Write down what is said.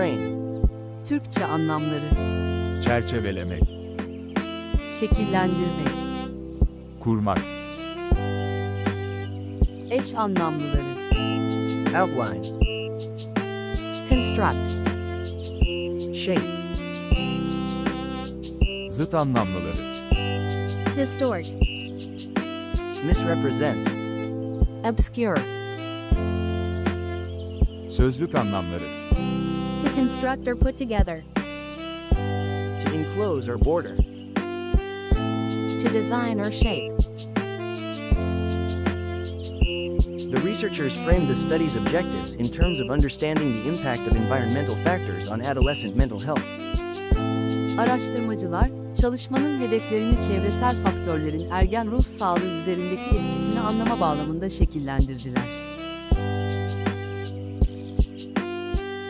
Frame. Türkçe anlamları, çerçevelemek, şekillendirmek, kurmak, eş anlamlıları, Outline. construct, Shape. zıt anlamlıları, distort, Misrepresent. obscure, sözlük anlamları, to construct or put together, To enclose or border. to design or shape, The researchers framed the study's objectives in terms of understanding the impact of environmental factors on adolescent mental health. Araştırmacılar, çalışmanın hedeflerini çevresel faktörlerin ergen ruh sağlığı üzerindeki etkisini anlama bağlamında şekillendirdiler.